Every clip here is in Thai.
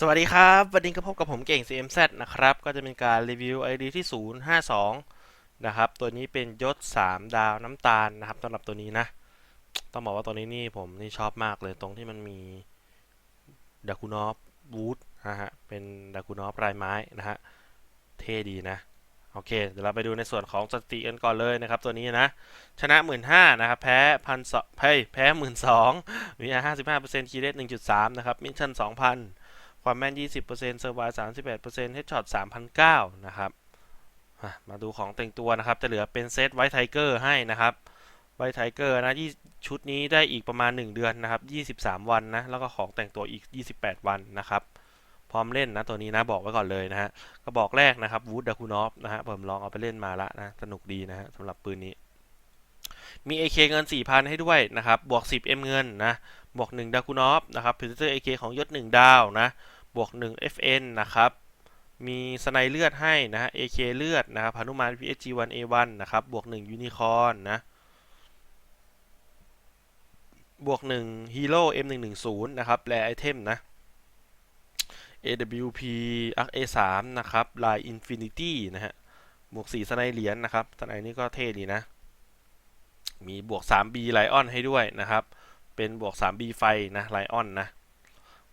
สวัสดีครับ วันนี้ก็พบกับผมเก่ง CMZ นะครับ ก็จะเป็นการรีวิว ID ที่ 052 นะครับ ตัวนี้เป็นยศ 3 ดาวน้ำตาลนะครับสำหรับตัวนี้นะ ต้องบอกว่าตัวนี้นี่ผมนี่ชอบมากเลยตรงที่มันมีดากูนอฟวูดนะฮะ เป็นดากูนอฟลายไม้นะฮะ เท่ดีนะ โอเค เดี๋ยวเราไปดูในส่วนของสติกันก่อนเลยนะครับ ตัวนี้นะ ชนะ 1 5ื่นนะครับ แพ้พันสองเฮ้ยแพ้หมื่นสองมีห้าสิบห้าเปอร์เซ็นต์คีเรตหนึ่งจุดสามนะครับ มิชชั่นสองพัน ความแม่น 20%เซอร์ไวส์31%เฮดช็อต3,009นะครับมาดูของแต่งตัวนะครับ จะเหลือเป็นเซตไวท์ไทเกอร์ให้นะครับไวท์ไทเกอร์นะยี่ชุดนี้ได้อีกประมาณ 1 เดือนนะครับ 23 วันนะ แล้วก็ของแต่งตัวอีก 28 วันนะครับ พร้อมเล่นนะตัวนี้นะบอกไว้ก่อนเลยนะฮะกระบอกแรกนะครับวูดดาคูนอฟนะฮะผมลองเอาไปเล่นมาละนะสนุกดีนะฮะสำหรับปืนนี้ มี AK เงิน 4,000 ให้ด้วยนะครับ บวก 10M เงินนะบวก1ดาคูนอฟนะครับพิเตอร์ AK ของยศ 1 ดาวนะ บวก 1 FN นะครับ มีสไนเลือดให้นะฮะ AK เลือดนะครับพานุมาน PSG1 A1 นะครับ บวก 1 ยูนิคอนนะ บวก1 Hero M110 นะครับแรไอเทมนะ AWP Arc A3 นะครับ ลาย Infinity นะฮะ บวก 4 สไนเหรียญนะครับ สไนนี้ก็เท่ดีนะ มีบวก 3B ไลออนให้ด้วยนะครับ เป็นบวก 3B ไฟนะไลออนนะ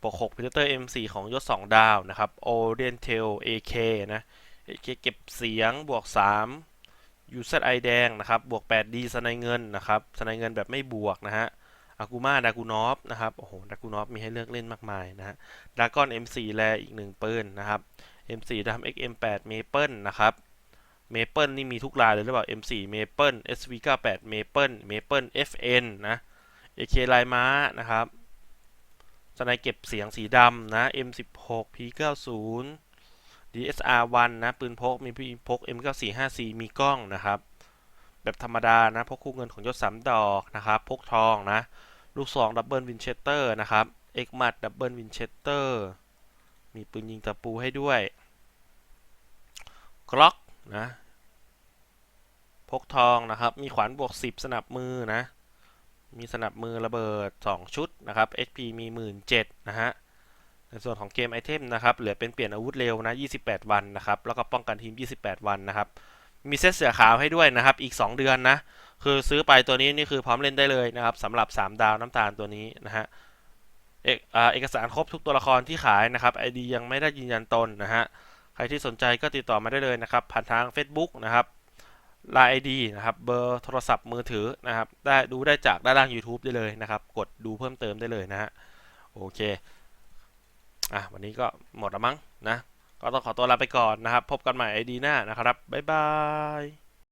บวก6 Predator M4 ของยศ 2 ดาวนะครับ Oriental AK นะ AK เก็บเสียงบวก 3 UZI แดงนะครับ บวก 8D สไนเงินนะครับสไนเงินแบบไม่บวกนะฮะอากูมาดากูนอฟนะครับ โอ้โห ดากูนอฟมีให้เลือกเล่นมากมายนะฮะดากอน M4 แลอีกหนึ่งปืนนะครับ M4 ทำ XM8 Maple นะครับ Maple นี่มีทุกลายเลยหรือเปล่า M4 Maple SV98 Maple Maple FN นะ AK ลายม้านะครับ สไนเก็บเสียงสีดำนะ M16 P90 DSR1 นะ ปืนพกมีปืนพก M9454 มีกล้องนะครับ แบบธรรมดานะพกคู่เงินของยศสามดอกนะครับ พกทองนะ ลูกซองดับเบิลวินเชสเตอร์นะครับเอ็กมัดดับเบิลวินเชสเตอร์มีปืนยิงตะปูให้ด้วยกล็อกนะ พกทองนะครับ มีขวานบวก 10 สนับมือนะ มีสนับมือระเบิด 2 ชุดนะครับ HP มี17,000นะฮะ ในส่วนของเกมไอเทมนะครับเหลือเป็นเปลี่ยนอาวุธเร็วนะ 28 วันนะครับ แล้วก็ป้องกันทีม 28 วันนะครับ มีเซตเสือขาวให้ด้วยนะครับ อีก 2 เดือนนะ คือซื้อไปตัวนี้นี่คือพร้อมเล่นได้เลยนะครับสำหรับ 3 ดาวน้ำตาลตัวนี้นะฮะเอกอ่าเอกสารครบทุกตัวละครที่ขายนะครับ ID ยังไม่ได้ยืนยันตนนะฮะ ใครที่สนใจก็ติดต่อมาได้เลยนะครับ ผ่านทาง Facebook นะครับ l ลน์ไอดีนะครับ เบอร์โทรศัพท์มือถือนะครับ ได้ดูได้จากด้านล่าง YouTube ได้เลยนะครับ กดดูเพิ่มเติมได้เลยนะฮะ โอเค อะ วันนี้ก็หมดแล้วมั้งนะ ก็ต้องขอตัวลาไปก่อนนะครับ พบกันใหม่ไอดีหน้านะครับ บ๊ายบาย